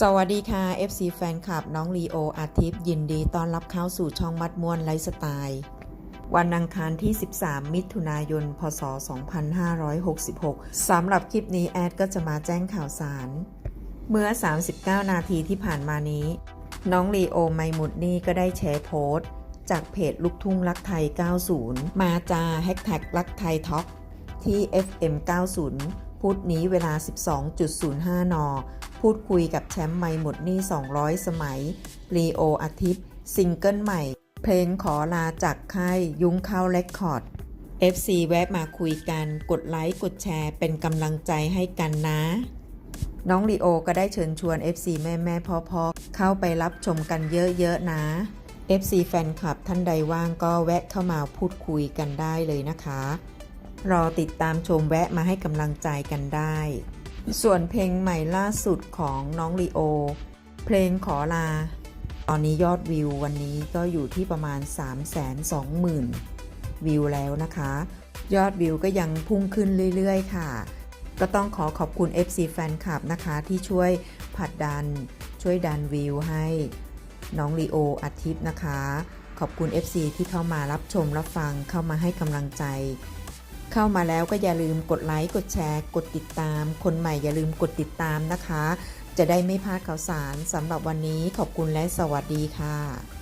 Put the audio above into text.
สวัสดีค่ะ FC แฟนคลับน้องลีโออาทิตย์ยินดีต้อนรับเข้าสู่ช่องมัดมวนไลฟ์สไตล์ วันอังคารที่ 13 มิถุนายน พศ 2566 สำหรับคลิปนี้แอดก็จะมาแจ้งข่าวสาร เมื่อ 39 นาทีที่ผ่านมานี้ น้องลีโอไมมุดนี่ก็ได้แชร์โพสต์ จากเพจลูกทุ่งรักไทย 90 มาจาแฮกแท็กรักไทยท็อกที่ FM 90 พุธนี้เวลา 12.05 น พูดคุยกับแชมป์ไม่หมดหนี้ 200 สมัยลีโออาทิตย์ ซิงเกิลใหม่ เพลงขอลาจากค่ายยุ้งเข้าเรคคอร์ด FC แวะมาคุยกันกดไลค์กดแชร์เป็นกำลังใจให้กันนะ น้องลีโอก็ได้เชิญชวน FC แม่แม่พ่อพ่อเข้าไปรับชมกันเยอะๆนะ FC แฟนคลับท่านใดว่างก็แวะเข้ามาพูดคุยกันได้เลยนะคะ รอติดตามชมแวะมาให้กำลังใจกันได้ ส่วนเพลงใหม่ล่าสุดของน้องลีโอ เพลงขอลา ตอนนี้ยอดวิววันนี้ก็อยู่ที่ประมาณ 320,000 วิวแล้วนะคะ ยอดวิวก็ยังพุ่งขึ้นเรื่อยๆ ค่ะ ก็ต้องขอขอบคุณ FC แฟนคลับนะคะที่ช่วยผลัดดัน ช่วยดันวิวให้น้องลีโออาทิตย์นะคะ ขอบคุณ FC ที่เข้ามารับชมรับฟังเข้ามาให้กำลังใจ เข้ามาแล้วก็อย่าลืมกดไลค์กดแชร์ กดติดตาม คนใหม่อย่าลืมกดติดตามนะคะ จะได้ไม่พลาดข่าวสารสำหรับวันนี้ขอบคุณและสวัสดีค่ะ